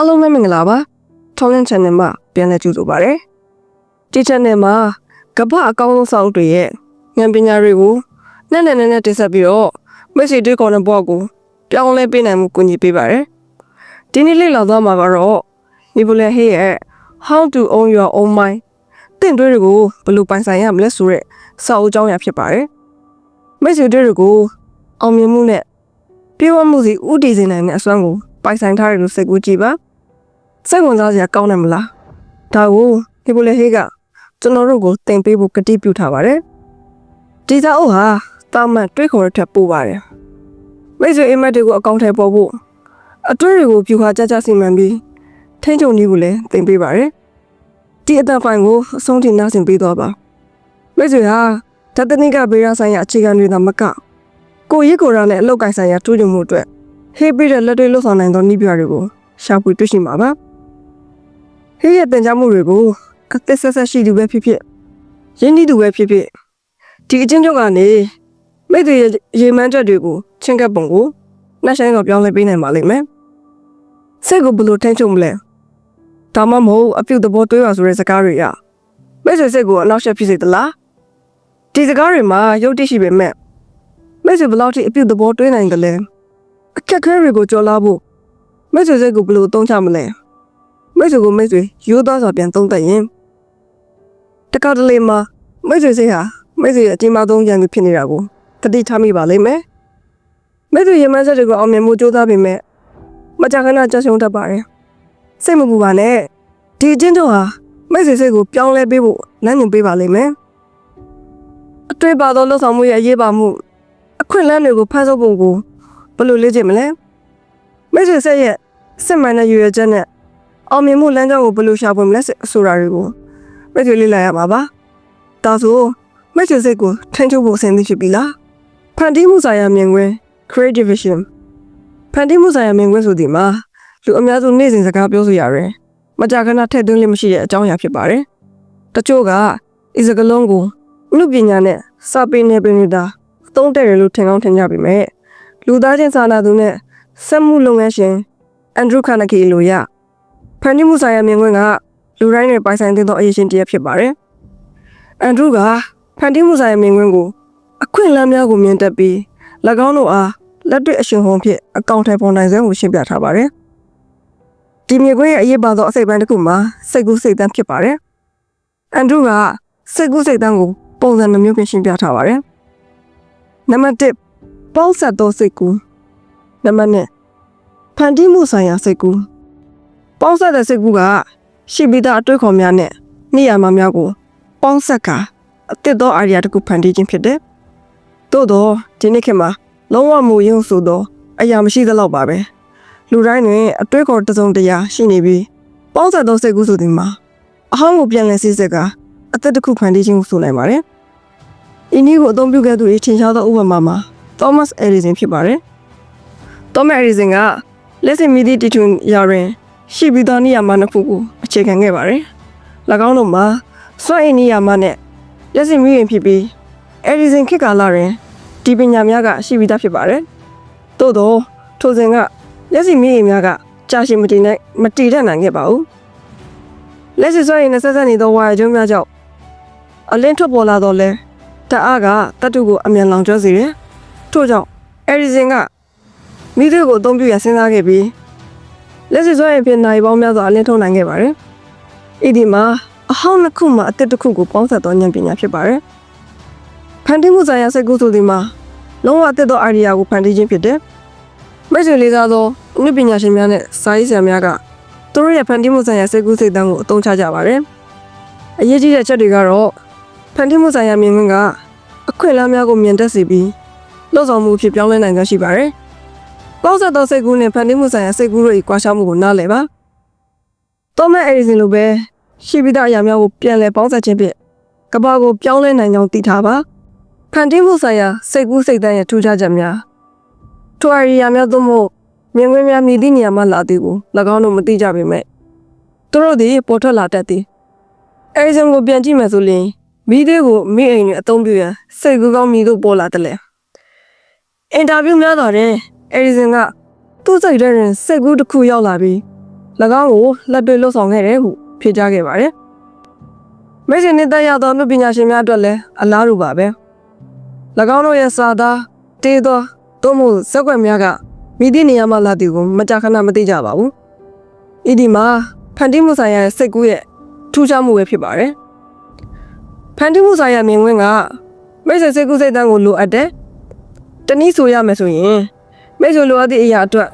အားလုံးပဲမင်္ဂလာပါထောင်းလင်း channel မှာပြန်လည်ကြိုဆိုပါရစေဒီ channel မှာကမ္ဘာအကောင်းဆုံးစာအုပ်တွေရဲ့ဉာဏ်ပညာတွေကိုနဲ့နဲ့နဲ့နဲ့တင်ဆက်ပြီးတော့မိတ်ဆွေတွေကောင်းတဲ့ဘဝကိုပြောင်းလဲပေးနိုင်မှုကူညီပေးပါရစေဒီနေ့လေ့လာသွားမှာကတော့နီဘူလဟေးရဲ့ How to own your own mind တင့်တွေးတွေကိုဘယ်လိုပိုင်ဆိုင်ရမလဲဆိုတဲ့စာအုပ်ကြောင်းအရာဖြစ်ပါတယ်မိတ်ဆွေတွေကိုအောင်မြင်မှုနဲ့ပြေဝမှုစီဥတည်စေနိုင်တဲ့အစွမ်းကိုပိုင်ဆိုင်ထားတယ်လို့စိတ်ကူးကြည့်ပါ စိတ်ဝင်စားစရာကောင်းတယ်မလားဒါကိုဒီပိုလေဟေးကကျွန်တော်တို့ကိုသင်ပေးဖို့ကတိပြုထားပါတယ်ဒီစာအုပ်ဟာတာမန်တွေးခေါ်ရထက်ပိုပါတယ်မိတ်ဆွေအိမ်မက်တွေကိုအကောင့်ထဲပေါ်ဖို့အတွေ့တွေကိုဖြူခါကြကြစီမံပြီးထိန်းချုပ်နည်းကိုလည်းသင်ပေးပါတယ်ဒီအသက်ဖိုင်ကိုအဆုံးထိနားဆင်ပေးတော့ပါမိတ်ဆွေဟာတသနိကဘေးရဆိုင်ရာအခြေခံတွေသာမကကိုရစ်ကိုယ်ရာနဲ့အလောက်ကိုင်ဆိုင်ရာတူးကြမှုအတွက်ဟေးပြီးတဲ့လက်တွေ့လှုပ်ဆောင်နိုင်သောနည်းပြတွေကိုရှာဖွေတွေ့ရှိမှာပါ ဟေးရဲ့တင် जा မှုတွေကိုအသက်ဆက်ဆက်ရှိသူပဲဖြစ်ဖြစ်ရင်းနှီးသူပဲဖြစ်ဖြစ်ဒီအချင်းချုပ်ကနေမိတွေရဲ့ရေမှန်းချက်တွေကိုချင်းကပ်ပုံကိုနှက်ဆိုင်ကပြောင်းလဲပေးနိုင်ပါလိမ့်မယ်စိတ်ကိုဘယ်လိုထိန်းချုပ်မလဲဒါမှမဟုတ်အပြုတ်သဘောတွေးပါဆိုတဲ့စကားတွေရမိတ်ဆွေစိတ်ကိုအနောက်ရှက်ဖြစ်စေသလားဒီစကားတွေမှာရုပ်တိရှိပေမဲ့မိတ်ဆွေဘယ်လောက်ထိအပြုတ်သဘောတွေးနိုင်တယ်လဲအခက်အခဲတွေကိုကြော်လာဖို့မိတ်ဆွေစိတ်ကိုဘယ်လိုအသုံးချမလဲ မိတ်ဆွေကိုမိတ်ဆွေရိုးသားစွာပြန်သုံးသပ်ရင်တခါတလေမှာမိတ်ဆွေစိတ်ဟာမိတ်ဆွေရဲ့အကြီးမားဆုံးရန်သူဖြစ်နေတာကိုတတိထားမိပါလိမ့်မယ်မိတ်ဆွေရမန်းချက်တွေကိုအောင်မြင်မှုကြိုးစားပေမဲ့မကြခဏကြောက်ရွံ့တတ်ပါတယ်စိတ်မပူပါနဲ့ဒီအချင်းတို့ဟာမိတ်ဆွေစိတ်ကိုပြောင်းလဲပေးဖို့လမ်းညွှန်ပေးပါလိမ့်မယ်အတွေ့ပါသောလှုပ်ဆောင်မှုရဲ့အရေးပါမှုအခွင့်အလမ်းတွေကိုဖန်ဆုပ်ပုံကိုဘယ်လိုလေ့ကျင့်မလဲမိတ်ဆွေဆက်ရဲ့စစ်မှန်တဲ့ရွေရချက်နဲ့ အောင်မြင်မှုလမ်းကြောင်းကိုဘယ်လိုရှာဖွေမလဲဆိုတာတွေကိုမိတ်ဆွေလေ့လာရမှာပါဒါဆိုမိတ်ဆွေစိတ်ကိုထိန်းချုပ်ဖို့အဆင်သင့်ဖြစ်ပြီလားဖန်တီးမှုဆိုင်ရာမြင်ကွင်း creative vision ဖန်တီးမှုဆိုင်ရာမြင်ကွင်းဆိုဒီမှာလူအများစုနေ့စဉ်စကားပြောဆိုရတယ်မကြာခဏထည့်သွင်းလို့မရှိတဲ့အကြောင်းအရာဖြစ်ပါတယ်တချို့ကဤစကလုံးကိုအမှုပညာနဲ့စာပေနယ်ပင်တွေသာအသုံးတဲ့တယ်လို့ထင်ကောင်းထင်ကြပြီမဲ့လူသားချင်းစာနာသူနဲ့စက်မှုလုပ်ငန်းရှင်အန်ဒရူခါနကီလိုရ ဖန်တီးမှုဆိုင်ရာမြင်ကွင်းကလူတိုင်းနဲ့ပိုင်ဆိုင်သင့်သောအရေးရှင်တစ်ရပ်ဖြစ်ပါတယ်။အန်ဒရူကဖန်တီးမှုဆိုင်ရာမြင်ကွင်းကိုအခွင့်အလမ်းများကိုမြင်တတ်ပြီး၎င်းတို့အားလက်တွေ့အရှင်ဟုန်ဖြင့်အကောင့်ထဲပေါ်နိုင်စွမ်းကိုရှင်းပြထားပါတယ်။ဒီမြင်ကွင်းရဲ့အရေးပါသောအစိတ်ပိုင်းတစ်ခုမှာစိတ်ကူးစိတ်တမ်းဖြစ်ပါတယ်။အန်ဒရူကစိတ်ကူးစိတ်တမ်းကိုပုံစံနှမျိုးဖြင့်ရှင်းပြထားပါတယ်။နံပါတ်1ပေါင်းဆက်သောစိတ်ကူးနံပါတ်2ဖန်တီးမှုဆိုင်ရာစိတ်ကူး ပေါင်းဆက်တဲ့စိတ်ကူးကရှိပြီးသားအတွေ့အခေါ်များနဲ့နေရာမှာများကိုပေါင်းဆက်ကအသစ်သော idea တစ်ခုဖန်တီးခြင်းဖြစ်တယ်။သို့တော့ဒီနေ့ခေတ်မှာလုံးဝမူရင်းဆိုတော့အရာမရှိသလောက်ပါပဲ။လူတိုင်းတွင်အတွေ့အခေါ်တစ်စုံတစ်ရာရှိနေပြီးပေါင်းဆက်သောစိတ်ကူးဆိုသည်မှာအဟောင်းကိုပြန်လည်စစ်စစ်ကအသက်တစ်ခုဖန်တီးခြင်းကိုဆိုနိုင်ပါတယ်။ဒီနည်းကိုအသုံးပြုခဲ့သူတွေထင်ရှားသောဥပမာမှာ Thomas Edison ဖြစ်ပါတယ်။ Thomas Edison ကလက်စင်မီဒီတီထွန်ရာတွင် ရှိပြီးသားနေရာမှာနှစ်ခုကိုအခြေခံခဲ့ပါတယ်။၎င်းတို့မှာစွမ်းအင်နေရာမှာနဲ့လက်စင်မီရင်ဖြစ်ပြီး Edison ခေတ်ကာလတွင်ဒီပညာများကရှိပြီးသားဖြစ်ပါတယ်။သို့သောထိုစဉ်ကလက်စင်မီရင်များကကြာရှည်မတည်နိုင်မတည်တတ်နိုင်ခဲ့ပါဘူး။လက်စင်စွမ်းအင်နဲ့ဆက်ဆက်နေသောဝါရကျုံးများကြောင့်အလင်းထွက်ပေါ်လာတော့လဲတအားကတတ်တုကိုအမြန်လောင်ကျွမ်းစေတယ်။ထို့ကြောင့်အရီဇင်ကမိသူကိုအသုံးပြုရစဉ်းစားခဲ့ပြီး လက်စစ်စွမ်းရည်ဖြင့်နိုင်ပေါင်းများစွာအလင်းထုံနိုင်ခဲ့ပါတယ်။ဤဒီမှာအဟောင်းနှစ်ခုမှအသစ်တစ်ခုကိုပေါင်းစပ်သောဉာဏ်ပညာဖြစ်ပါတယ်။ဖန်တီးမှုဆိုင်ရာစိတ်ကူးဆိုဒီမှာလုံးဝအသစ်သော idea ကိုဖန်တီးခြင်းဖြစ်တယ်။မိတ်ဆွေလေးစားသောအနုပညာရှင်များနဲ့စာရေးဆရာများကသူတို့ရဲ့ဖန်တီးမှုဆိုင်ရာစိတ်ကူးစိတ်တမ်းကိုအသုံးချကြပါတယ်။အရေးကြီးတဲ့ချက်တွေကတော့ဖန်တီးမှုဆိုင်ရာမြင်ကွင်းကအခွင့်အလမ်းများကိုမြင်တတ်စေပြီးလှုပ်ဆောင်မှုဖြစ်ပြောင်းလဲနိုင်ကြရှိပါတယ်။ ပေါက်ဆက်သောစိတ်ကူးနဲ့ဖန်တီးမှုဆိုင်ရာစိတ်ကူးတို့၏ကွာခြားမှုကိုနားလည်ပါ။သောမတ်အရီဇင်လိုပဲရှိပြီးသားအရာများကိုပြန်လည်ပေါင်းစပ်ခြင်းဖြင့်ကမ္ဘာကိုပြောင်းလဲနိုင်ကြောင်းသိထားပါ။ဖန်တီးမှုဆိုင်ရာစိတ်ကူးစိတ်တမ်းရဲ့ထူးခြားချက်များထိုအရီယာများသို့မဟုတ်မြင်ကွင်းများမြည်သည့်နေရာမှလာသည်ကို၎င်းတို့မသိကြပေမဲ့သူတို့သည်ပေါ်ထွက်လာတတ်သည်။အရီဇင်ကိုပြန်ကြည့်မယ်ဆိုရင်မိသေးကိုမိအိမ်တွေအသုံးပြုရန်စိတ်ကူးကောင်းမိတို့ပေါ်လာတယ်လေအင်တာဗျူးများတော့တယ် အရီဇင်ကသူ့စိတ်ထဲတွင်စိတ်ကူးတစ်ခုရောက်လာပြီး၎င်းကိုလက်တွေ့လှုပ်ဆောင်ခဲ့တယ်ဟုဖြေကြားခဲ့ပါတယ်မိတ်ဆွေနဲ့တက်ရောက်သောမြပညာရှင်များအတွက်လည်းအလားတူပါပဲ၎င်းတို့ရဲ့စာသားတေးသောသို့မဟုတ်ဇက်ွက်များကမိသည့်နေရာမှလာသည်ကိုမကြာခဏမသိကြပါဘူးဤဒီမှာဖန်တီးမှုဆိုင်ရာစိတ်ကူးရဲ့ထူးခြားမှုပဲဖြစ်ပါတယ်ဖန်တီးမှုဆိုင်ရာမြင်ကွင်းကမိတ်ဆွေစိတ်ကူးစိတ်တန်းကိုလိုအပ်တယ်တနည်းဆိုရမယ်ဆိုရင် မိတ်ဆွေလိုအပ်သည့်အရာအတွက်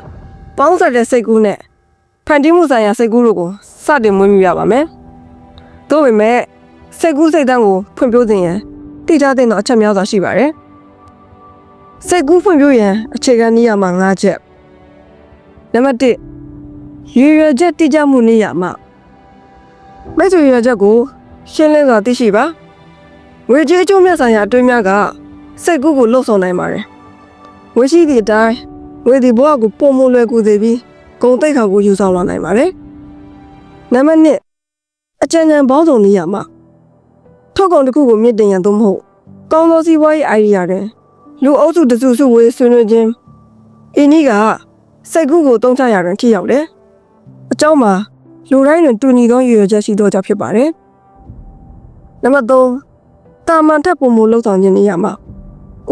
ပေါင်းစပ်တဲ့စိတ်ကူးနဲ့ဖန်တီးမှုဆိုင်ရာစိတ်ကူးတို့ကိုစတင်မွေးမြူရပါမယ်။သို့ပေမဲ့စိတ်ကူးစိတ်တန်းကိုဖွံ့ဖြိုးခြင်းရန်တည်ထားတဲ့အချက်များစွာရှိပါတယ်။စိတ်ကူးဖွံ့ဖြိုးရန်အခြေခံနည်းရမှာ၅ချက်။နံပါတ်1ရွေရွယ်ချက်တည်ကြမှုနည်းရမှာမိတ်ဆွေရွယ်ချက်ကိုရှင်းလင်းစွာသိရှိပါ။ငွေကြေးအကျိုးမြတ်ဆိုင်ရာအတွင်းများကစိတ်ကူးကိုလှုပ်ဆောင်နိုင်ပါတယ်။ဝရှိသည့်အတိုင်း ငွေဒီဘဝကိုပုံမလွယ်ကူစေပြီးဂုံတိတ်ခါကိုယူဆောင်လာနိုင်ပါတယ်။နံပါတ်1အကြံဉာဏ်ပေါင်းစုံနေရမှာထုတ်ကုန်တစ်ခုကိုမြင့်တင်ရန်သို့မဟုတ်ကောင်းသောစီးပွားရေး idea တွေလူအုပ်စုတစုစုဝေးဆွေးနွေးခြင်းအင်းကြီးကစိတ်ကူးကိုတုံးချရတွင်ထိရောက်တယ်။အကြောင်းမှာလူတိုင်းတွင်တူညီသောရည်ရွယ်ချက်ရှိသောကြောင့်ဖြစ်ပါတယ်။နံပါတ်3တာမန်ထက်ပုံမလှုပ်ဆောင်ခြင်းနေရမှာ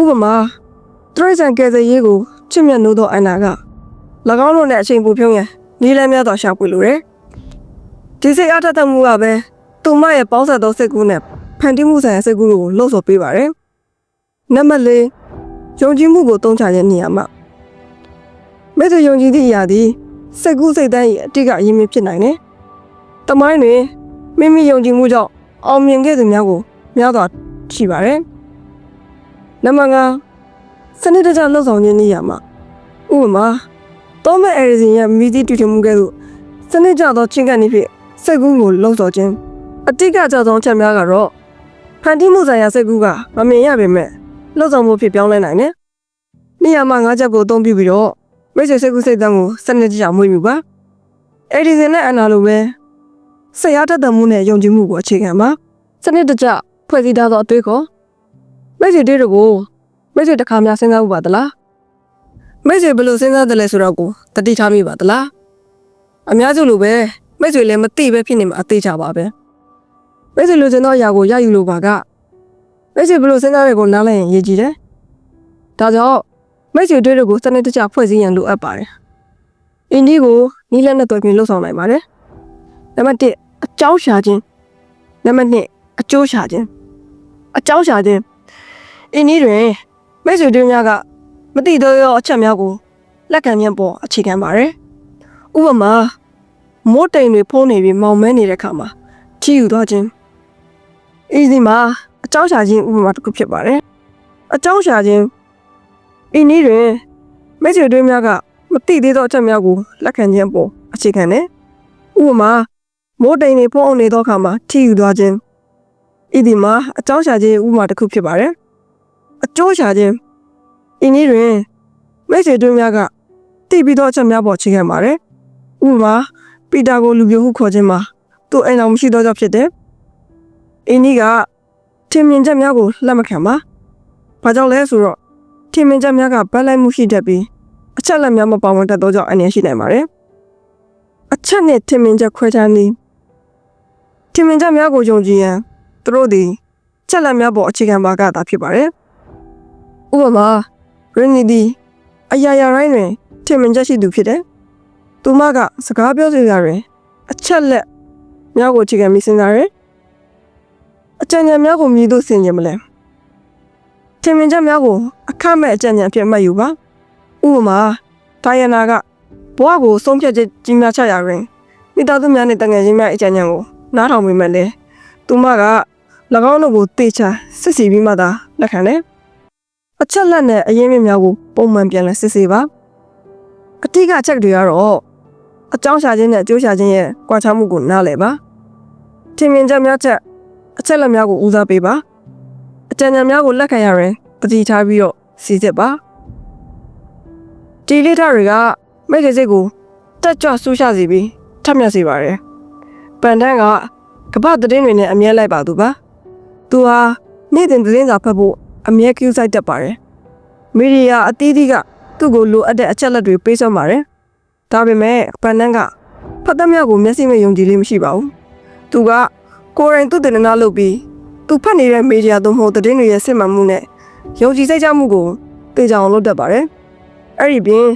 ဥပမာတရိတ်ဆန်ကယ်ဆယ်ရေးကို ချစ်မြတ်နိုးသောအနာက၎င်းတို့နဲ့အချိန်ပူဖြုံးရန်နီးလန်းများစွာရှာဖွေလိုတယ်။ဒီစိတ်အားထက်သန်မှုကပဲသူမရဲ့ပေါင်းဆက်သောစိတ်ကူးနဲ့ဖန်တီးမှုဆိုင်ရာစိတ်ကူးကိုလှုပ်ဆော်ပေးပါတယ်။နံပါတ်၄ယုံကြည်မှုကိုတုံးချခြင်းနေရာမှာမိတ်ဆွေယုံကြည်သည့်အရာသည်စိတ်ကူးစိတ်တန်းရဲ့အတိတ်ကအရင်းမြစ်ဖြစ်နိုင်တယ်။တမိုင်းတွင်မိမိယုံကြည်မှုကြောင့်အောင်မြင်ခဲ့သူများကိုများစွာရှိပါတယ်။နံပါတ်၅ စနစ်တကျလှုပ်ဆောင်ခြင်းနေရာမှာဥပမာတောမဲ့အဲရီဇင်ရဲ့မိသည့်တူထမှုကဲ့သို့စနစ်ကျသောချင်းကပ်နေဖြင့်စိတ်ကူးကိုလှုံ့ဆော်ခြင်းအတိတ်ကကြောက်သောချက်များကတော့ဖန်တီးမှုဆိုင်ရာစိတ်ကူးကမမြင်ရပေမဲ့လှုံ့ဆော်မှုဖြစ်ပြောင်းလဲနိုင်တယ်။နေရာမှာငါးချက်ကိုအသုံးပြုပြီးတော့မိတ်ဆွေစိတ်ကူးစိတ်တမ်းကိုစနစ်တကျမွေးမြူပါ။အဲရီဇင်နဲ့အနာလိုပဲစိတ်အားထက်သန်မှုနဲ့ယုံကြည်မှုကိုအခြေခံပါ။စနစ်တကျဖွဲ့စည်းထားသောအတွေ့အခေါ်မိတ်ဆွေတွေးတို့ကို မိတ်ဆွေတစ်ခါများစဉ်းစားဖို့ပါသလား။မိတ်ဆွေဘယ်လိုစဉ်းစားတယ်လဲဆိုတော့ကိုတတိထားမိပါသလားအများစုလိုပဲမိတ်ဆွေလည်းမသိပဲဖြစ်နေမှာအသေးချပါပဲမိတ်ဆွေလိုချင်သောအရာကိုရယူလို့ပါကမိတ်ဆွေဘယ်လိုစဉ်းစားရဲကိုနားလည်ရင်ရည်ကြည်တယ်ဒါကြောင့်မိတ်ဆွေတွေးတွေကိုစနစ်တကျဖွဲ့စည်းရန်လိုအပ်ပါတယ်အင်းဒီကိုနီးလက်နဲ့တွေ့ပြင်လှုပ်ဆောင်နိုင်ပါတယ်နံပါတ်1အကြောင်းရှာခြင်းနံပါတ်2အကျိုးရှာခြင်းအကြောင်းရှာခြင်းအင်းဒီတွင် မိတ်ဆွေတွေများကမသိသေးသောအချက်များကိုလက်ခံခြင်းပေါ်အခြေခံပါတယ်။ဥပမာမိုးတိမ်တွေဖုံးနေပြီးမောင်မဲနေတဲ့ခါမှာချီယူသွားခြင်းအီဒီမှာအကြောင်းရှာခြင်းဥပမာတစ်ခုဖြစ်ပါတယ်။အကြောင်းရှာခြင်းအင်းဤတွင်မိတ်ဆွေတွေများကမသိသေးသောအချက်များကိုလက်ခံခြင်းပေါ်အခြေခံတယ်။ဥပမာမိုးတိမ်တွေဖုံးနေသောခါမှာချီယူသွားခြင်းအီဒီမှာအကြောင်းရှာခြင်းဥပမာတစ်ခုဖြစ်ပါတယ်။ အကျိုးရှာခြင်းအင်းကြီးတွင်မိတ်ဆွေတို့များကတည်ပြီးသောအချက်များပေါ်ချိန်ခဲ့ပါတယ်။ဥပမာပီတာကိုလူမျိုးဟုခေါ်ခြင်းမှာသူ့အိမ်တော်မရှိသောကြောင့်ဖြစ်တယ်။အင်းကြီးကထင်မြင်ချက်များကိုလက်မခံပါ။ဘာကြောင့်လဲဆိုတော့ထင်မြင်ချက်များကဗတ်လိုက်မှုရှိတတ်ပြီးအချက်လက်များမပါဝင်တတ်သောကြောင့်အနေရှိနိုင်ပါတယ်။အချက်နဲ့ထင်မြင်ချက်ခွဲခြားနည်းထင်မြင်ချက်များကိုယုံကြည်ရန်သူတို့သည်ချက်လက်များပေါ်အခြေခံပါကသာဖြစ်ပါတယ်။ ဥပမာရင်းနီဒီအရာရာတိုင်းတွင်ထင်မြင်ချက်ရှိသူဖြစ်တယ်။သူမကစကားပြောစရာတွင်အချက်လက်များကိုအခြေခံပြီးစဉ်းစားတယ်။အကြံဉာဏ်များကိုမြည်လို့ဆင်ခြင်မလဲ။ထင်မြင်ချက်များကိုအခမဲ့အကြံဉာဏ်ဖြစ်မှတ်ယူပါ။ဥပမာဒိုင်ယနာကဘဝကိုဆုံးဖြတ်ချက်ကြီးများချရာတွင်မိသားစုများနဲ့တငယ်ချင်းများအကြံဉာဏ်ကိုနားထောင်မိမှလည်းသူမက၎င်းတို့ကိုတေချာစစ်စီပြီးမှသာလက်ခံတယ်။ အချက်လက်နဲ့အရင်းမြစ်များကိုပုံမှန်ပြန်လဲစစ်ဆေးပါ။အတိကအချက်တွေကတော့အကြောင်းရှာခြင်းနဲ့အကျိုးရှာခြင်းရဲ့ကွာခြားမှုကိုနားလည်ပါ။ထင်မြင်ချက်များချက်အချက်လက်များကိုဦးစားပေးပါ။အကြံဉာဏ်များကိုလက်ခံရရင်တတိထားပြီးတော့စီစစ်ပါ။ဒီလေ့ထတွေကမိတ်ကစိတ်ကိုတက်ကြွဆူရှာစေပြီးထပ်မြက်စေပါတယ်။ပန်တန်းကကပ္ပသတင်းတွေနဲ့အမြဲလိုက်ပါသူပါ။သူဟာနေ့စဉ်သတင်းစာဖတ်ဖို့ အမြဲကျူးဆိုင်တတ်ပါတယ်။မီဒီယာအသီးသီးကသူ့ကိုလိုအပ်တဲ့အချက်လက်တွေပေးစွမ်းပါတယ်။ဒါပေမဲ့ပန်တန်းကဖတ်သမျှကိုမျက်စိမဲ့ယုံကြည်လေးမရှိပါဘူးသူကကိုယ်တိုင်သူ့တင်နာလုပ်ပြီးသူဖတ်နေတဲ့မီဒီယာသို့မဟုတ်သတင်းတွေရဲ့စစ်မှန်မှုနဲ့ယုံကြည်စိတ်ချမှုကိုသိကြအောင်လုပ်တတ်ပါတယ်အဲ့ဒီပြင်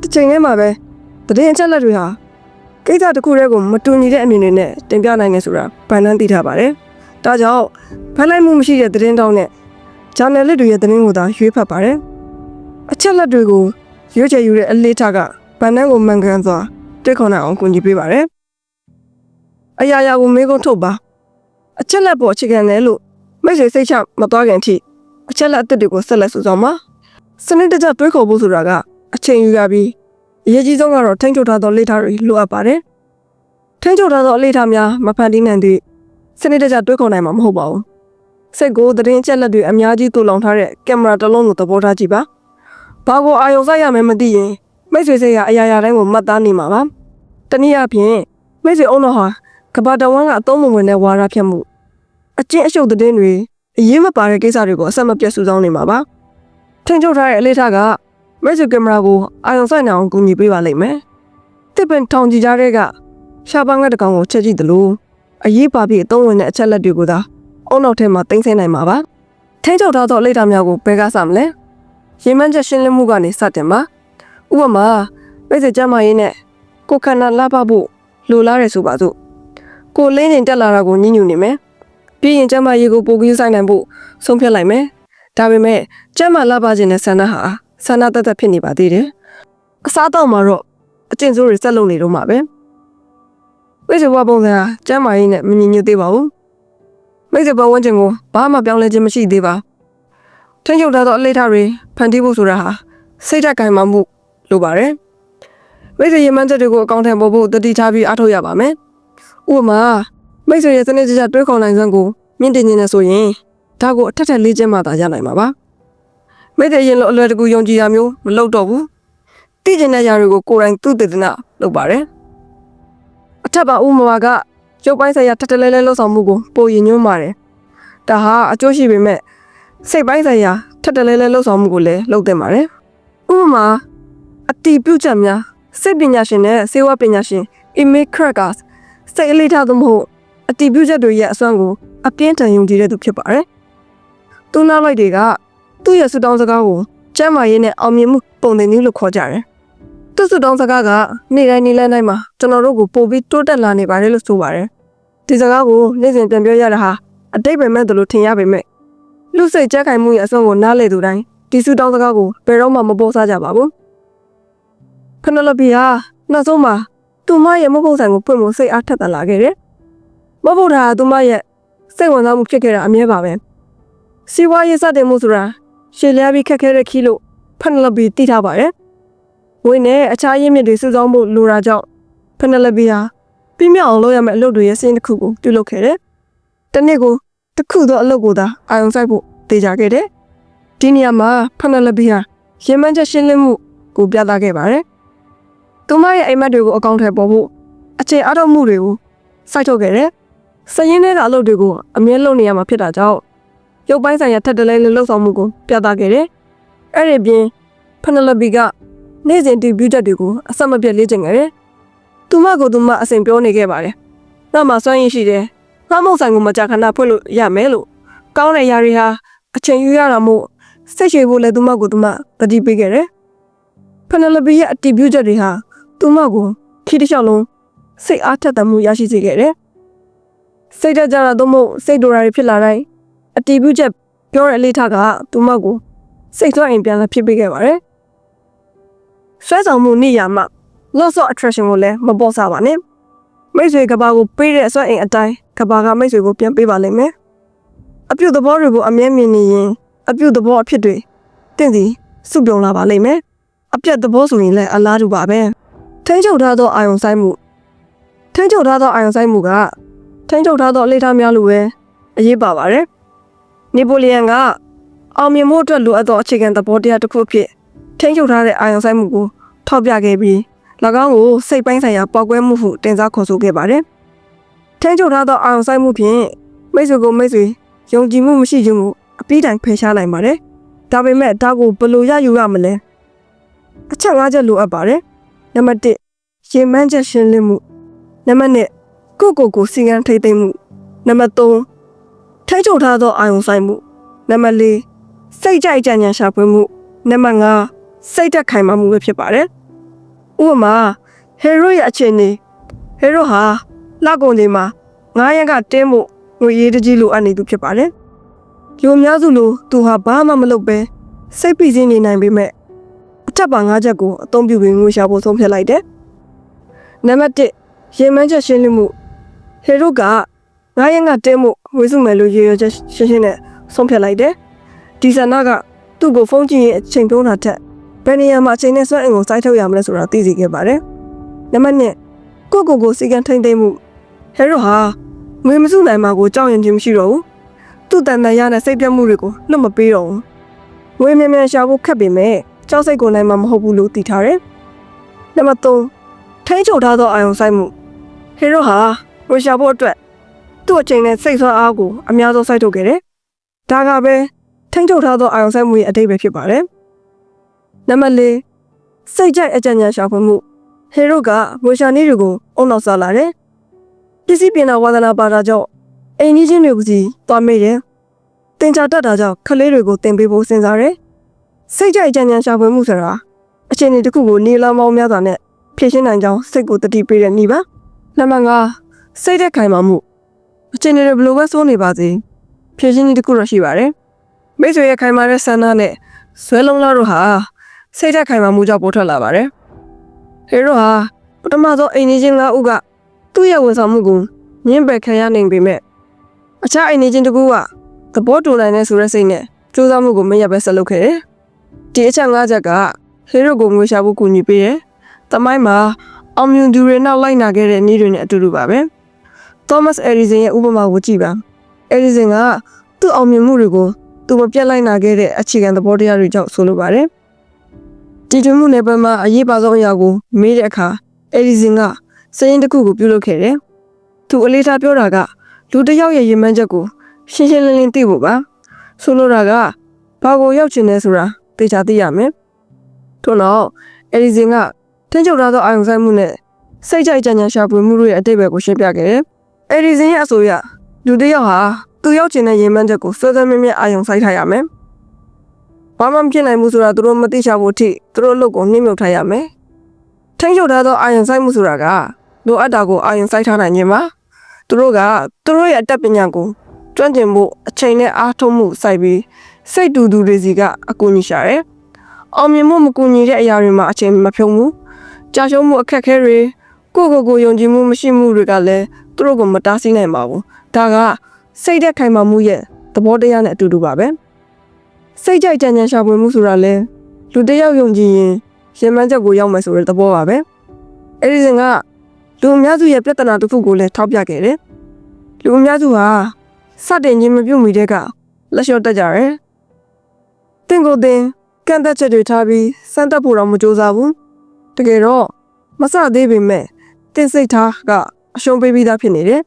တစ်ချိန်တည်းမှာပဲသတင်းအချက်အလက်တွေဟာကိစ္စတစ်ခုတည်းကိုမတူညီတဲ့အမြင်တွေနဲ့တင်ပြနိုင်တယ်ဆိုတာဗန်နန်းသိထားပါတယ်ဒါကြောင့်ဖန်လိုက်မှုမရှိတဲ့သတင်းတောင်းနဲ့ ဂျာနယ်လစ်တွေရဲ့သတင်းကိုသာရွေးဖတ်ပါတယ်အချက်လက်တွေကိုရွေးချယ်ယူတဲ့အလေးထားကဗန်နန်းကိုမှန်ကန်စွာတွေ့ခေါ်နိုင်အောင်ကူညီပေးပါတယ်အရာရာကိုမေးခွန်းထုတ်ပါအချက်လက်ပေါ်အခြေခံတယ်လို့မိတ်ဆွေစိတ်ချမသွားခင်အထိအချက်လက်အသစ်တွေကိုဆက်လက်စုဆောင်ပါစနစ်တကျတွေးခေါ်ဖို့ဆိုတာကအချိန်ယူရပြီးအရေးကြီးဆုံးကတော့ထိန်းချုပ်ထားသောလေ့ထားတွေလိုအပ်ပါတယ်ထိန်းချုပ်ထားသောအလေ့ထားများမဖန်တီးနိုင်သည့်စနစ်တကျတွေးခေါ်နိုင်မှာမဟုတ်ပါဘူး စိတ်ကိုသတင်းအချက်လက်တွေအများကြီးတူလောင်ထားတဲ့ကင်မရာတစ်လုံးကိုသဘောထားကြည့်ပါဘာကိုအာရုံစိုက်ရမယ်မသိရင်မိတ်ဆွေစိတ်ကအရာရာတိုင်းကိုမှတ်သားနေမှာပါတနည်းအားဖြင့်မိတ်ဆွေအုံတော်ဟာကဘာတဝန်းကအသုံးမဝင်တဲ့ဝါရဖြတ်မှုအကျင့်အရှုပ်သတင်းတွေအရေးမပါတဲ့ကိစ္စတွေကိုအဆက်မပြတ်စုဆောင်းနေမှာပါထင်ချုပ်ထားတဲ့အလေးထားကမိတ်ဆွေကင်မရာကိုအာရုံစိုက်နိုင်အောင်ကူညီပေးပါလိမ့်မယ်တစ်ပင်ထောင်ကြည့်ကြတဲ့ကရှားပန်းကတစ်ကောင်ကိုချက်ကြည့်သလိုအရေးပါပြီးအသုံးဝင်တဲ့အချက်လက်တွေကိုသာ အုံနောက်ထဲမှာတင်ဆက်နိုင်မှာပါထင်းချုပ်ထားသောအလေးထားများကိုဘယ်ကစမလဲရေမှန်းချက်ရှင်းလင်းမှုကနေစတင်ပါဥပမာမိတ်ဆွေကျမ်းမာရေးနဲ့ကိုယ်ခန္ဓာလှပဖို့လိုလားတယ်ဆိုပါစို့ကိုယ်လင်းနေတက်လာတာကိုညှဉ်းညူနေမယ်ပြီးရင်ကျမ်းမာရေးကိုပိုပြီးဆိုင်နိုင်ဖို့ဆုံးဖြတ်လိုက်မယ်ဒါပေမဲ့ကျမ်းမာလှပခြင်းနဲ့ဆန္ဒဟာဆန္ဒတသက်ဖြစ်နေပါသေးတယ်အစားတော့မှာတော့အကျင့်ဆိုးတွေဆက်လုပ်နေတော့မှာပဲဝိဇ္ဇဘပုံစံဟာကျမ်းမာရေးနဲ့မညီညွတ်သေးပါဘူး မိတ်ဆွေဘဝဝင်ခြင်းကိုဘာမှပြောင်းလဲခြင်းမရှိသေးပါထင်းချုပ်ထားသောအလေးထားတွေဖန်တီးဖို့ဆိုတာဟာစိတ်ဓာတ်ကံမှမှုလိုပါတယ်မိတ်ဆွေရမန်းချက်တွေကိုအကောင့်ထဲပေါ်ဖို့တတိထားပြီးအားထုတ်ရပါမယ်ဥပမာမိတ်ဆွေရဲ့စနစ်တကျတွေးခေါ်နိုင်စွမ်းကိုမြင့်တင်နေနေဆိုရင်ဒါကိုအထက်ထက်လေးကျင်းမှသာရနိုင်မှာပါမိတ်ဆွေရင်လိုအလွယ်တကူယုံကြည်ရမျိုးမလုပ်တော့ဘူးသိကျင်တဲ့ຢာတွေကိုကိုယ်တိုင်သူ့တည်တနာလုပ်ပါတယ်အထက်ပါဥပမာက ကျုပ်ပိုင်းဆိုင်ရာထက်ထက်လဲလဲလှုပ်ဆောင်မှုကိုပိုရင်ညွှန်းပါတယ်ဒါဟာအကျိုးရှိပေမဲ့စိတ်ပိုင်းဆိုင်ရာထက်ထက်လဲလဲလှုပ်ဆောင်မှုကိုလည်းလုပ်သင့်ပါတယ်ဥပမာအတီးပြုတ်ချက်များစိတ်ပညာရှင်နဲ့စေဝပညာရှင် Amy Crackers စိတ်အလေးထားသမှုအတီးပြုတ်ချက်တွေရဲ့အစွမ်းကိုအပြင်းထန်ယုံကြည်တဲ့သူဖြစ်ပါတယ်။သူနောက်လိုက်တွေကသူ့ရဲ့ဆုတောင်းစကားကိုကျမ်းမာရေးနဲ့အောင်မြင်မှုပုံသင်နည်းလို့ခေါ်ကြတယ်။ သူ့ဆုတောင်းစကားကနေ့တိုင်းနေ့လတိုင်းမှာကျွန်တော်တို့ကိုပို့ပြီးတိုးတက်လာနေပါတယ်လို့ဆိုပါတယ်။ဒီစကားကိုနေ့စဉ်ပြန်ပြောရတာဟာအတိတ်ပဲမဲ့တယ်လို့ထင်ရပေမဲ့လူစိတ်ကြက်ခိုင်မှုရဲ့အစွမ်းကိုနားလည်သူတိုင်းဒီဆုတောင်းစကားကိုဘယ်တော့မှမပေါ်စားကြပါဘူး။ဖနလပီဟာနောက်ဆုံးမှာသူမရဲ့မဟုတ်ဆန်ကိုဖွင့်ဖို့စိတ်အားထက်သန်လာခဲ့တယ်။မဟုတ်တာကသူမရဲ့စိတ်ဝင်စားမှုဖြစ်ခဲ့တာအမြဲပါပဲ။စီဝါရေးစတင်မှုဆိုတာရှည်လျားပြီးခက်ခဲတဲ့ခီးလို့ဖနလပီတည်ထားပါတယ်။ဝ င်းနဲ့အခြားရင်းမြစ်တွေစုဆောင်းမှုလိုတာကြောင့်ဖနလပီဟာပြင်းပြအောင်လုပ်ရမယ့်အလုပ်တွေရဲ့စင်းတစ်ခုကိုပြုလုပ်ခဲ့တယ်။တနေ့ကိုတစ်ခုသောအလုပ်ကိုသာအာရုံစိုက်ဖို့တေချာခဲ့တယ်။ဒီနေရာမှာဖနလပီဟာရင်မှန်းချက်ရှင်းလင်းမှုကိုပြသခဲ့ပါတယ်။သူမရဲ့အိမ်မက်တွေကိုအကောင့်ထဲပေါ်ဖို့အခြေအားထုတ်မှုတွေကိုစိုက်ထုတ်ခဲ့တယ်။စရင်ထဲကအလုပ်တွေကိုအမြဲလုပ်နေရမှာဖြစ်တာကြောင့်ရုပ်ပိုင်းဆိုင်ရာထက်တလဲလဲလှုပ်ဆောင်မှုကိုပြသခဲ့တယ်။အဲ့ဒီပြင်ဖနလပီက နေ့စဉ်ဒီဗျူးချက်တွေကိုအဆက်မပြတ်လေ့ကျင့်ခဲ့တယ်။သူမကိုသူမအစဉ်ပြောနေခဲ့ပါတယ်။နောက်မှစွမ်းရည်ရှိတယ်။ငှမုံဆိုင်ကိုမကြာခဏဖွင့်လို့ရမယ်လို့ကောင်းတဲ့ຢာတွေဟာအချိန်ယူရတာမို့စိတ်ရှည်ဖို့လည်းသူမကိုသူမတတိပေးခဲ့တယ်။ဖနလပီရဲ့အတီဗျူးချက်တွေဟာသူမကိုခီးတစ်လျှောက်လုံးစိတ်အားထက်သန်မှုရရှိစေခဲ့တယ်။စိတ်တက်ကြတာတော့မဟုတ်စိတ်ဒိုရာတွေဖြစ်လာတိုင်းအတီးပြုချက်ပြောတဲ့အလေးထားကသူမကိုစိတ်သွက်အိမ်ပြန်လာဖြစ်ပေးခဲ့ပါတယ်။ ဆွဲဆောင်မှုနေရမှာ loss of attraction ကိုလည်းမပေါ်စားပါနဲ့။မိတ်ဆွေကဘာကိုပေးတဲ့ဆွဲအိမ်အတိုင်းကဘာကမိတ်ဆွေကိုပြန်ပေးပါလိမ့်မယ်။အပြုတ်သဘောတွေကိုအမြဲမြင်နေရင်အပြုတ်သဘောအဖြစ်တွေတင့်စီစုပြုံလာပါလိမ့်မယ်။အပြတ်သဘောဆိုရင်လည်းအလားတူပါပဲ။ထိန်းချုပ်ထားသောအာယုံဆိုင်မှုထိန်းချုပ်ထားသောအာယုံဆိုင်မှုကထိန်းချုပ်ထားသောအလေးထားများလိုပဲအရေးပါပါတယ်။နေပိုလီယန်ကအောင်မြင်မှုအတွက်လိုအပ်သောအခြေခံသဘောတရားတစ်ခုဖြစ် ထိန်းချုပ်ထားတဲ့အာယုံဆိုင်မှုကိုထောက်ပြခဲ့ပြီး၎င်းကိုစိတ်ပိုင်းဆိုင်ရာပောက်ကွဲမှုဟုတင်စားခေါ်ဆိုခဲ့ပါတယ်။ထိန်းချုပ်ထားသောအာယုံဆိုင်မှုဖြင့်မိတ်ဆွေကိုမိတ်ဆွေယုံကြည်မှုမရှိခြင်းကိုအပြီးတိုင်ဖယ်ရှားနိုင်ပါတယ်။ဒါပေမဲ့ဒါကိုဘယ်လိုရယူရမလဲ။အချက်၅ချက်လိုအပ်ပါတယ်။နံပါတ်1ရေမှန်းချက်ရှင်းလင်းမှုနံပါတ်1ကိုယ့်ကိုယ်ကိုစီကံထိမ့်သိမ့်မှုနံပါတ်3ထိချုပ်ထားသောအာယုံဆိုင်မှုနံပါတ်4စိတ်ကြိုက်ကြံ့ကြံ့ရှာဖွေမှုနံပါတ်5 စိတ်သက်ခိုင်မာမှုပဲဖြစ်ပါတယ်ဥပမာဟီရိုရဲ့အခြေအနေဟီရိုဟာလက်ကုန်ချိန်မှာငားရက်ကတင်းမှုငွေရေးတကြီးလိုအပ်နေသူဖြစ်ပါတယ်လူအများစုလိုသူဟာဘာမှမလုပ်ပဲစိတ်ပိစင်းနေနိုင်ပေမဲ့အထက်ပါငါးချက်ကိုအသုံးပြုပြီးငွေရှာဖို့ဆုံးဖြတ်လိုက်တယ်နံပါတ်1ရေမန်းချက်ရှင်းလင်းမှုဟီရိုကငားရက်ကတင်းမှုဝေစုမယ်လို့ရေရချက်ရှင်းရှင်းနဲ့ဆုံးဖြတ်လိုက်တယ်ဒီဆန္ဒကသူ့ကိုဖုန်းကြည့်ရင်အချိန်သုံးတာထက် ဘယ်နေရာမှာအချိန်နဲ့စွမ်းအင်ကိုစိုက်ထုတ်ရမလဲဆိုတာသိစေခဲ့ပါတယ်နံပါတ်2ကိုယ့်ကိုယ်ကိုစီကံထိမ့်သိမ့်မှုဟဲရိုဟာငွေမစုနိုင်မှာကိုကြောက်ရင်ချင်းမရှိတော့ဘူးသူ့တန်တန်ရတဲ့စိတ်ပြတ်မှုတွေကိုလွတ်မပေးတော့ဘူးငွေမြန်မြန်ရှာဖို့ခက်ပေမဲ့ကြောက်စိတ်ကိုနိုင်မှာမဟုတ်ဘူးလို့သိထားတယ်နံပါတ်3ထိန်းချုပ်ထားသောအာယုံဆိုင်မှုဟဲရိုဟာငွေရှာဖို့အတွက်သူ့အချိန်နဲ့စိတ်ဆွမ်းအားကိုအများဆုံးစိုက်ထုတ်ခဲ့တယ်ဒါကပဲထိန်းချုပ်ထားသောအာယုံဆိုင်မှုရဲ့အတိတ်ပဲဖြစ်ပါတယ် နံပါတ်4စိတ်ကြိုက်အကြံဉာဏ်ရှာဖွေမှုဟေရိုကဝေရှာနေတွေကိုအုံနောက်စားလာတယ်ပစ္စည်းပြင်တာဝါသနာပါတာကြောင့်အိမ်ကြီးချင်းတွေကိုစီသွားမိတယ်တင်ချာတက်တာကြောင့်ခလေးတွေကိုတင်ပေးဖို့စဉ်းစားတယ်စိတ်ကြိုက်အကြံဉာဏ်ရှာဖွေမှုဆိုတာအချိန်ဒီတစ်ခုကိုနေလောင်မောင်းများစွာနဲ့ဖြည့်ရှင်းနိုင်ကြောင်းစိတ်ကိုတတိပေးတဲ့နေ့ပါနံပါတ်5စိတ်သက်ခိုင်မာမှုအချိန်တွေဘယ်လိုပဲစိုးနေပါစေဖြည့်ရှင်းနည်းတစ်ခုတော့ရှိပါတယ်မိတ်ဆွေရဲ့ခိုင်မာတဲ့ဆန္ဒနဲ့ဆွဲလုံးလာတို့ဟာ စိတ်သက်ခိုင်မာမှုကြောင့်ပေါ်ထွက်လာပါတယ်ဟေရိုဟာပထမဆုံးအိမ်ကြီးချင်း၅ဦးကသူ့ရဲ့ဝန်ဆောင်မှုကိုညှင်းပယ်ခံရနိုင်ပေမဲ့အခြားအိမ်ကြီးချင်းတစ်ခုကသဘောတူနိုင်တဲ့ဆိုတဲ့စိတ်နဲ့စူးစမ်းမှုကိုမရဘဲဆက်လုပ်ခဲ့တယ်ဒီအချက်၅ချက်ကဟေရိုကိုငွေရှာဖို့ကူညီပေးတယ်တမိုင်းမှာအောင်မြင်သူတွေနောက်လိုက်နာခဲ့တဲ့နေ့တွေနဲ့အတူတူပါပဲ Thomas Edison ရဲ့ဥပမာကိုကြည့်ပါ Edison ကသူ့အောင်မြင်မှုတွေကိုသူမပြတ်လိုက်နာခဲ့တဲ့အခြေခံသဘောတရားတွေကြောင့်ဆိုလိုပါတယ်။ ဒီတွင်မှုနယ်ပယ်မှာအရေးပါဆုံးအရာကိုမေးတဲ့အခါအယ်ဒီဆင်ကစရင်တစ်ခုကိုပြုလုပ်ခဲ့တယ်။သူအလေးထားပြောတာကလူတစ်ယောက်ရဲ့ရည်မှန်းချက်ကိုရှင်းရှင်းလင်းလင်းသိဖို့ပါ။ဆိုလိုတာကဘာကိုရောက်ချင်လဲဆိုတာသိချာသိရမယ်။ထို့နောက်အယ်ဒီဆင်ကထင်းချုပ်ထားသောအာယုံဆိုင်မှုနဲ့စိတ်ကြိုက်ကြံ့ကြံ့ရှာဖွေမှုတို့ရဲ့အတိတ်ဘက်ကိုရှင်းပြခဲ့တယ်။အယ်ဒီဆင်ရဲ့အဆိုအရလူတစ်ယောက်ဟာသူရောက်ချင်တဲ့ရည်မှန်းချက်ကိုစွဲစွဲမြဲမြဲအာရုံစိုက်ထားရမယ်။ ဘာမှမဖြစ်နိုင်ဘူးဆိုတာသူတို့မသိချဖို့အထိသူတို့အလုပ်ကိုနှိမ့်မြုပ်ထားရမယ်။ထိန်းချုပ်ထားသောအာရုံစိုက်မှုဆိုတာကလိုအပ်တာကိုအာရုံစိုက်ထားနိုင်ခြင်းပါ။သူတို့ကသူတို့ရဲ့အတတ်ပညာကိုကျွမ်းကျင်မှုအချိန်နဲ့အားထုတ်မှုစိုက်ပြီးစိတ်တူသူတွေစီကအကူအညီရှာတယ်။အောင်မြင်မှုမကူညီတဲ့အရာတွေမှာအချိန်မဖြုံဘူး။ကြာရှုံးမှုအခက်အခဲတွေကိုယ့်ကိုယ်ကိုယုံကြည်မှုမရှိမှုတွေကလည်းသူတို့ကိုမတားဆီးနိုင်ပါဘူး။ဒါကစိတ်သက်ခိုင်မာမှုရဲ့သဘောတရားနဲ့အတူတူပါပဲ စိတ်ကြိုက်ကြံကြံရှာဖွေမှုဆိုတာလဲလူတစ်ယောက်ယုံကြည်ရင်ရှင်မန်းချက်ကိုရောက်မယ်ဆိုတဲ့သဘောပါပဲအဲ့ဒီစဉ်ကလူအများစုရဲ့ပြဿနာတစ်ခုကိုလည်းထောက်ပြခဲ့တယ်လူအများစုဟာစတင်ခြင်းမပြုတ်မီတဲ့ကလက်လျှော့တက်ကြတယ်တင့်ကိုတင်ကန့်သက်ချက်တွေထားပြီးစမ်းတက်ဖို့တော့မကြိုးစားဘူးတကယ်တော့မစသေးပေမဲ့တင်စိတ်ထားကအရှုံးပေးပြီးသားဖြစ်နေတယ်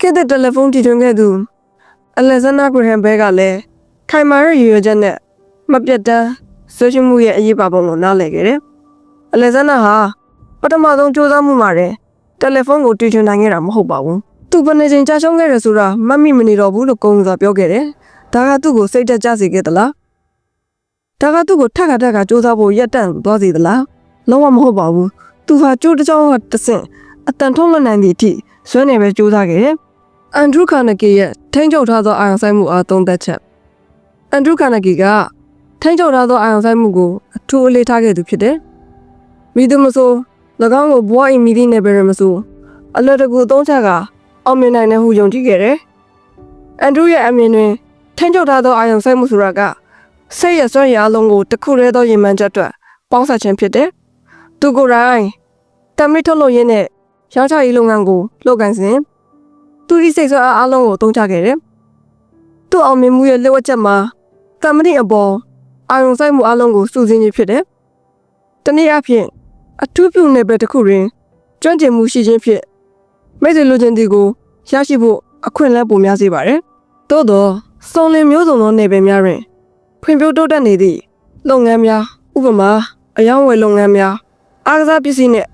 ခေတ်တဲ့တယ်လီဖုန်းတီထွင်ခဲ့သူအလက်ဇန္ဒာဂရဟမ်ဘဲကလည်း ခိုင်မာရဲ့ရည်ရွယ်ချက်နဲ့မပြတ်တမ်းဆွေးနွေးမှုရဲ့အရေးပါပုံကိုနားလည်ခဲ့တယ်။အလက်ဇန္ဒာဟာပထမဆုံးစူးစမ်းမှုမှာတယ်တယ်လီဖုန်းကိုတီထွင်နိုင်ခဲ့တာမဟုတ်ပါဘူး။သူဘယ်နေချိန်ကြာရှုံးခဲ့တယ်ဆိုတာမတ်မိမနေတော့ဘူးလို့ကုံစွာပြောခဲ့တယ်။ဒါကသူ့ကိုစိတ်တက်ကြစေခဲ့သလား။ဒါကသူ့ကိုထက်ခါထက်ခါစူးစမ်းဖို့ရက်တန့်သွားစေသလား။လုံးဝမဟုတ်ပါဘူး။သူဟာကြိုးတစ်ကြောင်ကတဆင့်အတန်ထုံးလွှတ်နိုင်သည့်အထိဆွဲနေပဲစူးစမ်းခဲ့တယ်။အန်ဒရူးကာနဂီရဲ့ထိန်းချုပ်ထားသောအာရုံစိုက်မှုအားသုံးသက်ချက် အန်ဒရူးကာနဂီကထိန်းချုပ်ထားသောအာရုံစိုက်မှုကိုအထူးအလေးထားခဲ့သူဖြစ်တယ်။မိသူမဆို၎င်းကိုဘွားအိမ်မိသည့်နယ်ပယ်ရမဆိုအလွတ်တကူသုံးချက်ကအောင်မြင်နိုင်တဲ့ဟုယုံကြည်ခဲ့တယ်။အန်ဒရူးရဲ့အမြင်တွင်ထိန်းချုပ်ထားသောအာရုံစိုက်မှုဆိုတာကစိတ်ရစွမ်းရည်အလုံးကိုတစ်ခုတည်းသောရင်မှန်ချက်အတွက်ပေါင်းစပ်ခြင်းဖြစ်တယ်။သူကိုယ်တိုင်တမရထုတ်လို့ရင်းနဲ့ရောင်းချရေးလုပ်ငန်းကိုလုပ်ကိုင်စဉ်သူဤစိတ်ဆွမ်းအားအလုံးကိုသုံးချခဲ့တယ်။သူ့အောင်မြင်မှုရဲ့လက်ဝက်ချက်မှာ ကမ္မတိအပေါ်အာရုံစိုက်မှုအလုံးကိုစုစည်းခြင်းဖြစ်တယ်။တနည်းအားဖြင့်အထူးပြုနယ်ပယ်တစ်ခုတွင်ကျွမ်းကျင်မှုရှိခြင်းဖြင့်မိတ်ဆွေလူချင်းတီကိုရရှိဖို့အခွင့်အလမ်းပိုများစေပါတယ်။သို့သောစုံလင်မျိုးစုံသောနယ်ပယ်များတွင်ဖွံ့ဖြိုးတိုးတက်နေသည့်လုပ်ငန်းများဥပမာအယောင်းဝယ်လုပ်ငန်းများအားကစားပစ္စည်းနှင့်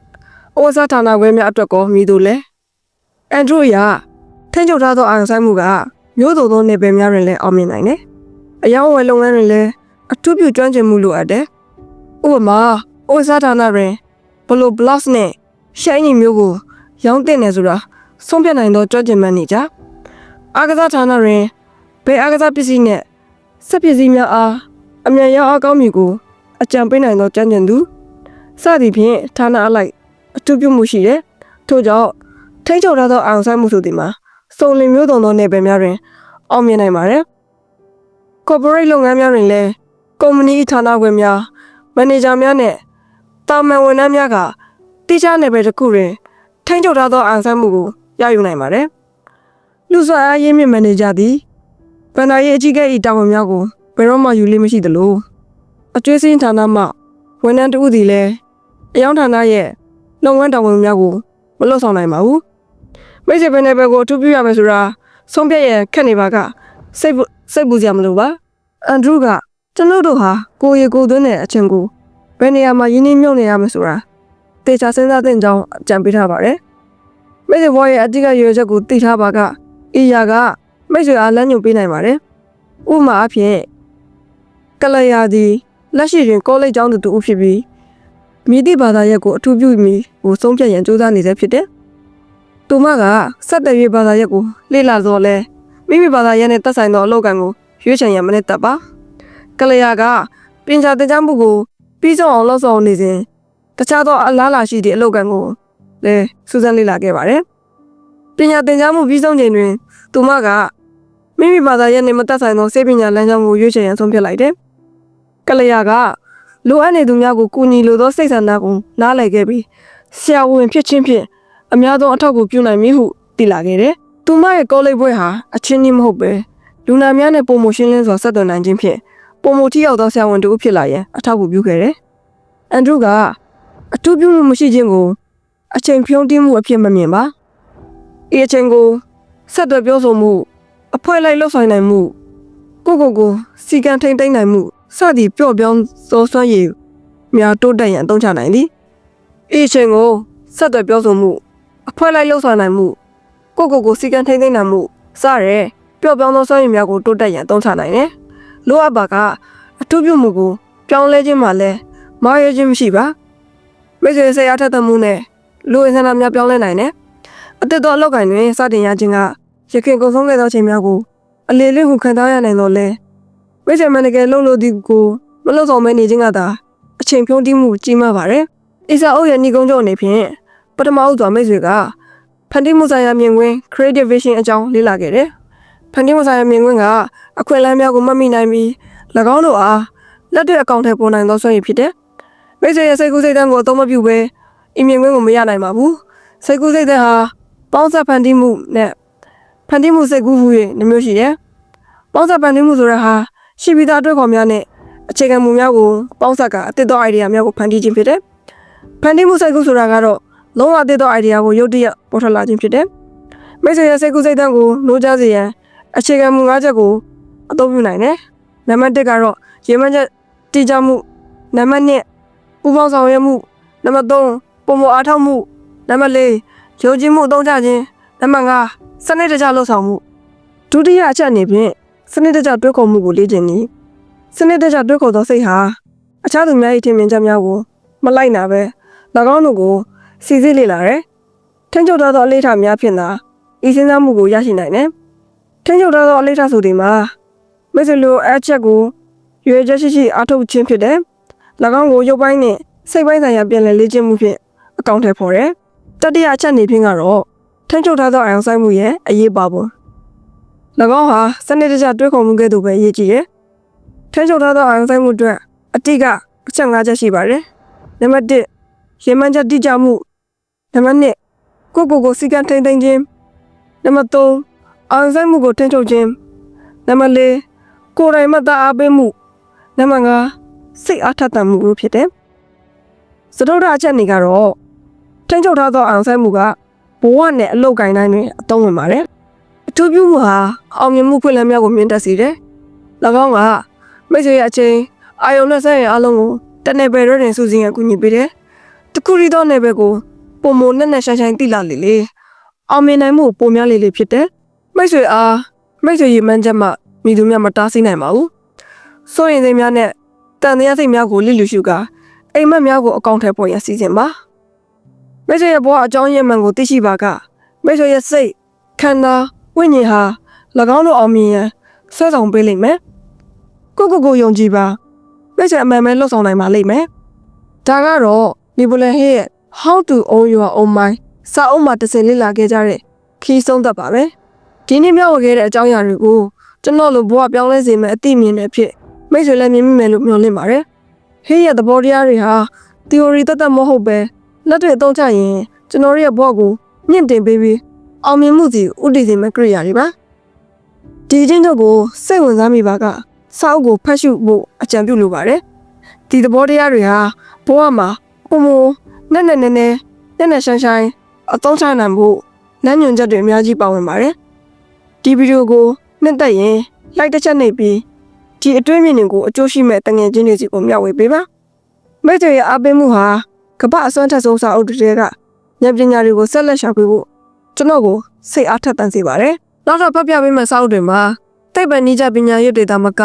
ဩဇာဌာနခွဲများအတွက်ကောမြည်သူလဲအန်ဒရိုရာထင်းချုပ်ထားသောအာရုံစိုက်မှုကမျိုးစုံသောနေပယ်များတွင်လည်းအောင်မြင်နိုင်တယ်။ အယောင်ဝယ်လုပ်ငန်းတွင်လည်းအထူးပြုကျွမ်းကျင်မှုလိုအပ်တယ်။ဥပမာဩဇာဌာနတွင်ဘလိုဘလော့စ်နဲ့ရှိုင်းညီမျိုးကို ရောင်းတင်နေဆိုတာဆုံးဖြတ်နိုင်သောကျွမ်းကျင်မှန်နေကြ။အာကစားဌာနတွင်ဘယ်အာကစားပစ္စည်းနဲ့စက်ပစ္စည်းများအားအမြန်ရောက်အကောင်းမြူကိုအကြံပေးနိုင်သောကျွမ်းကျင်သူစသည်ဖြင့်ဌာနအလိုက်အထူးပြုမှုရှိတယ်။ထို့ကြောင့်ထိန်းချုပ်ထားသောအာရုံစိုက်မှုဆိုသည်မှာစုံလင်မျိုးစုံသောနယ်ပယ်များတွင်အောင်မြင်နိုင်ပါတယ်။ corporate လုပ်ငန်းများတွင်လည်းကုမ္ပဏီဌာနခွဲများမန်နေဂျာများနဲ့တာမန်ဝန်ထမ်းများကတိကျနယ်ပယ်တစ်ခုတွင်ထိန်းချုပ်ထားသောအာရုံစိုက်မှုကိုရယူနိုင်ပါတယ်။လူစွမ်းအားရင်းမြစ်မန်နေဂျာသည်ဗန်နာရေးအကြီးအကဲ၏တာဝန်များကိုဘယ်တော့မှယူလို့မရှိသလိုအကျွေးစင်းဌာနမှဝန်ထမ်းတဦးသည်လည်းအယောင်ဌာနရဲ့လုပ်ငန်းတာဝန်များကိုမလွတ်ဆောင်နိုင်ပါဘူး။မိတ်ဆွေဘယ်နယ်ဘယ်ကိုအထူးပြုရမယ်ဆိုတာဆုံးဖြတ်ရခက်နေပါကစိတ်ပူ စိတ်ပူစရာမလိုပါ။အန်ဒရူးကကျွန်တော်တို့ဟာကိုရီကိုသွင်းတဲ့အချင်းကိုဘယ်နေရာမှာရင်းနှီးမြှုပ်နေရမလဲဆိုတာတေချာစဉ်းစားသင့်ကြောင်းအကြံပေးထားပါတယ်။မိတ်ဆွေဘောရဲ့အတိတ်ကရွေချက်ကိုသိထားပါကအီယာကမိတ်ဆွေအားလမ်းညွှန်ပေးနိုင်ပါတယ်။ဥပမာအဖြစ်ကလယာသည်လက်ရှိတွင်ကောလိပ်ကျောင်းသူတူဖြစ်ပြီးမိသည့်ဘာသာရပ်ကိုအထူးပြုမိကိုဆုံးဖြတ်ရန်ကြိုးစားနေဆဲဖြစ်တယ်။သူမကစက်တရွေဘာသာရပ်ကိုလေ့လာစော်လဲ မိမိဘာသာရပ်နဲ့သက်ဆိုင်သောအလုပ်ကံကိုရွေးချယ်ရန်မနဲ့တပ်ပါ။ကလယာကပညာသင်ကြားမှုကိုပြီးဆုံးအောင်လုပ်ဆောင်နေစဉ်တခြားသောအလားအလာရှိသည့်အလုပ်ကံကိုလည်းစူးစမ်းလေ့လာခဲ့ပါတယ်။ပညာသင်ကြားမှုပြီးဆုံးချိန်တွင် သူမကမိမိဘာသာရပ်နဲ့မသက်ဆိုင်သောစေပညာလမ်းကြောင်းကိုရွေးချယ်ရန်ဆုံးဖြတ်လိုက်တယ်။ကလယာကလိုအပ်နေသူများကိုကူညီလိုသောစိတ်ဆန္ဒကိုနားလည်ခဲ့ပြီးဆရာဝန်ဖြစ်ခြင်းဖြင့်အများဆုံးအထောက်အကူပြုနိုင်မည်ဟုသိလာခဲ့တယ်။ သူမရဲ့ကောလိပ်ဘွဲဟာအချင်းကြီးမဟုတ်ပဲလူနာများနဲ့ပုံမရှင်းလင်းစွာဆက်သွယ်နိုင်ခြင်းဖြင့်ပုံမထိရောက်သောဆရာဝန်တူဖြစ်လာရန်အထောက်အကူပြုခဲ့တယ်။အန်ဒရူးကအထူးပြုမှုမရှိခြင်းကိုအချိန်ဖြုံးတင်းမှုအဖြစ်မမြင်ပါ။ဤအချိန်ကိုဆက်သွယ်ပြောဆိုမှုအဖွဲလိုက်လှုပ်ဆောင်နိုင်မှုကိုကိုကိုစီကံထိန်သိမ့်နိုင်မှုစသည်ပျော့ပြောင်းစောစွမ်းရည်များတိုးတက်ရန်အသုံးချနိုင်သည်ဤအချိန်ကိုဆက်သွယ်ပြောဆိုမှုအဖွဲလိုက်လှုပ်ဆောင်နိုင်မှု ကိုကိုကိုစီကံထိန်သိမ့်နိုင်မှုစရဲပျော့ပြောင်းသောစွမ်းရည်များကိုတိုးတက်ရန်အသုံးချနိုင်တယ်လိုအပ်ပါကအထူးပြုမှုကိုပြောင်းလဲခြင်းမှာလဲမာရခြင်းမရှိပါမိတ်ဆွေဆရာထက်သမှုနဲ့လူအင်ဆန္ဒများပြောင်းလဲနိုင်တယ်အသက်တော်အလောက်ကိုင်တွင်စတင်ရခြင်းကရခင်ကုန်ဆုံးခဲ့သောချိန်များကိုအလေလေးဟုခံစားရနိုင်တော့လဲမိတ်ဆွေမန်တကယ်လှုပ်လို့ဒီကိုမလှုပ်ဆောင်မဲနေခြင်းကသာအချိန်ဖြုံးတိမှုကြီးမားပါတယ်အစ္စအုပ်ရဲ့ညီကုန်းချုပ်အနေဖြင့်ပထမအုပ်စွာမိတ်ဆွေက ဖန်တီးမှုဆိုင်ရာမြင်ကွင်း creative vision အကြောင်းလေ့လာခဲ့တယ်ဖန်တီးမှုဆိုင်ရာမြင်ကွင်းကအခွင့်အလမ်းများကိုမှတ်မိနိုင်ပြီး၎င်းတို့အားလက်တွေ့အကောင့်ထဲပေါ်နိုင်သောစွမ်းရည်ဖြစ်တယ်မိတ်ဆွေရဲ့စိတ်ကူးစိတ်တမ်းကိုအသုံးမပြုဘဲအမြင်ကွင်းကိုမရနိုင်ပါဘူးစိတ်ကူးစိတ်တမ်းဟာပေါင်းစပ်ဖန်တီးမှုနဲ့ဖန်တီးမှုစိတ်ကူးမှုတွေနှမျိုးရှိတယ်။ပေါင်းစပ်ဖန်တီးမှုဆိုတာဟာရှိပြီးသားအတွက်ခေါ်များနဲ့အခြေခံမှုများကိုပေါင်းစပ်ကအသစ်သော idea များကိုဖန်တီးခြင်းဖြစ်တယ်။ဖန်တီးမှုစိတ်ကူးဆိုတာကတော့ လုံးဝအသစ်သော idea ကိုရုတ်တရက်ပေါ်ထွက်လာခြင်းဖြစ်တယ်။မိတ်ဆွေရဲ့စိတ်ကူးစိတ်တမ်းကိုနှိုးကြားစေရန်အခြေခံမှု၅ချက်ကိုအသုံးပြုနိုင်တယ်။နံပါတ်1ကတော့ရေမှန်းချက်တည်ကြမှုနံပါတ်2ပူပေါင်းဆောင်ရွက်မှုနံပါတ်3ပုံမအားထုတ်မှုနံပါတ်4ယုံကြည်မှုအသုံးချခြင်းနံပါတ်5စနစ်တကျလှုပ်ဆောင်မှုဒုတိယအချက်အနေဖြင့်စနစ်တကျတွဲခေါ်မှုကိုလေ့ကျင့်နေစနစ်တကျတွဲခေါ်သောစိတ်ဟာအခြားသူများ၏ထင်မြင်ချက်များကိုမလိုက်နာပဲ၎င်းတို့ကို စီစစ်လေ့လာတယ်ထင်းချုပ်ထားသောအလေးထားများဖြင့်သာဤစဉ်းစားမှုကိုရရှိနိုင်တယ်ထင်းချုပ်ထားသောအလေးထားဆိုဒီမှာမိတ်ဆွေလိုအချက်ကိုရွေချက်ရှိရှိအားထုတ်ခြင်းဖြစ်တယ်၎င်းကိုရုပ်ပိုင်းနဲ့စိတ်ပိုင်းဆိုင်ရာပြန်လည်လေ့ကျင့်မှုဖြင့်အကောင့်ထဲပေါ်တယ်တတိယအချက်နေဖြင့်ကတော့ထိန်းချုပ်ထားသောအာရုံစိုက်မှုရဲ့အရေးပါပုံ၎င်းဟာစနစ်တကျတွေးခေါ်မှုကဲ့သို့ပဲအရေးကြီးတယ်။ထိန်းချုပ်ထားသောအာရုံစိုက်မှုအတွက်အတိကအချက်၅ချက်ရှိပါတယ်။နံပါတ်1ရေမှန်းချက်တိကျမှု နံပါတ်2ကိုကိုကိုစီကံထိန်သိမ်းခြင်းနံပါတ်3အာရုံစိုက်မှုကိုထိန်းချုပ်ခြင်းနံပါတ်4ကိုယ်တိုင်မှသာအားပေးမှုနံပါတ်5စိတ်အားထက်သန်မှုလို့ဖြစ်တယ်။စတုဒ္ဒအချက်နေကတော့ထိန်းချုပ်ထားသောအာရုံစိုက်မှုကဘဝနဲ့အလုတ်ကင်တိုင်းတွင်အသုံးဝင်ပါတယ်။အထူးပြုမှုဟာအောင်မြင်မှုခွင့်လန်းများကိုမြင့်တက်စေတယ်။၎င်းကမိတ်ဆွေရဲ့အချိန်အာယုံနဲ့ဆက်ရအလုံးကိုတနေ့ပဲတွင်စူးစီးရန်ကူညီပေးတယ်။တခုရီသောနယ်ပယ်ကို ပုံမနဲ့နဲ့ရှိုင်းရှိုင်းတိလာလေလေအောင်မြင်နိုင်မှုပုံများလေလေဖြစ်တယ်မိတ်ဆွေအားမိတ်ဆွေရည်မှန်းချက်မှမိသူများမတားဆီးနိုင်ပါဘူးစိုးရင်စိတ်များနဲ့တန်တရားစိတ်များကိုလိလူရှုကာအိမ်မက်များကိုအကောင့်ထဲပေါ်ရန်စီစဉ်ပါမိတ်ဆွေရဲ့ဘဝအကြောင်းရင်းမှန်ကိုသိရှိပါကမိတ်ဆွေရဲ့စိတ်ခန္ဓာဝိညာဉ်ဟာ၎င်းတို့အောင်မြင်ရန်ဆွဲဆောင်ပေးလိမ့်မယ်ကိုကိုကိုယုံကြည်ပါမိတ်ဆွေအမှန်ပဲလှုပ်ဆောင်နိုင်ပါလိမ့်မယ်ဒါကတော့နီပိုလန်ဟေးရဲ့ How to own your own mind စာအုပ်မှာတစ်စင်လေ့လာခဲ့ကြတဲ့ခီးဆုံးသက်ပါပဲဒီနေ့မျှဝေခဲ့တဲ့အကြောင်းအရာတွေကိုကျွန်တော်လိုဘဝပြောင်းလဲစေမယ့်အသိမြင်တဲ့အဖြစ်မိတ်ဆွေလည်းမြင်မိမယ်လို့မျှော်လင့်ပါတယ်ဟေးရဲ့သဘောတရားတွေဟာ theory တသက်မဟုတ်ပဲလက်တွေ့အသုံးချရင်ကျွန်တော်ရဲ့ဘဝကိုမြင့်တင်ပေးပြီးအောင်မြင်မှုစီဥတည်စေမယ့်ကိရိယာတွေပါဒီအချင်းတို့ကိုစိတ်ဝင်စားမိပါကစာအုပ်ကိုဖတ်ရှုဖို့အကြံပြုလိုပါတယ်ဒီသဘောတရားတွေဟာဘဝမှာပုံမ နဲ့နဲ့နဲ့နဲ့နဲ့နဲ့ရှိုင်းရှိုင်းအသုံးချနိုင်ဖို့လမ်းညွှန်ချက်တွေအများကြီးပါဝင်ပါတယ်ဒီဗီဒီယိုကိုနှစ်သက်ရင် like တစ်ချက်နှိပ်ပြီးဒီအတွင်းမြင်တွေကိုအကျိုးရှိမဲ့တငယ်ချင်းတွေစီကိုမျှဝေပေးပါမိတ်ဆွေရဲ့အားပေးမှုဟာကမ္ဘာအစွမ်းထက်ဆုံးစာအုပ်တွေကဉာဏ်ပညာတွေကိုဆက်လက်ရှာဖွေဖို့ကျွန်တော်ကိုစိတ်အားထက်သန်စေပါတယ်နောက်တော့ဖတ်ပြပေးမယ့်စာအုပ်တွေမှာသိပ္ပံနည်းကျပညာရွတ်တွေသာမက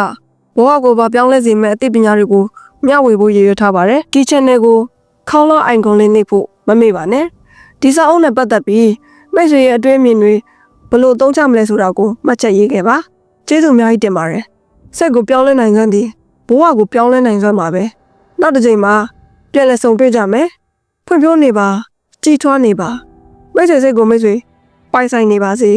ဘဝကိုပါပြောင်းလဲစေမယ့်အသိပညာတွေကိုမျှဝေဖို့ရည်ရွယ်ထားပါတယ်ဒီ channel ကို ခေါင်းလောအိုင်ကွန်လေးနှိပ်ဖို့မမေ့ပါနဲ့ဒီစာအုပ်နဲ့ပတ်သက်ပြီးမိတ်ဆွေရဲ့အတွင်းမြင်တွေဘယ်လိုသုံးချမလဲဆိုတာကိုမှတ်ချက်ရေးခဲ့ပါကျေးဇူးအများကြီးတင်ပါတယ်စိတ်ကိုပြောင်းလဲနိုင်စွမ်းသည်ဘဝကိုပြောင်းလဲနိုင်စွမ်းပါပဲနောက်တစ်ချိန်မှာပြန်လည်ဆုံတွေ့ကြမယ်ဖွံ့ဖြိုးနေပါကြည်ထွားနေပါမိတ်ဆွေစိတ်ကိုမိတ်ဆွေပိုင်ဆိုင်နေပါစေ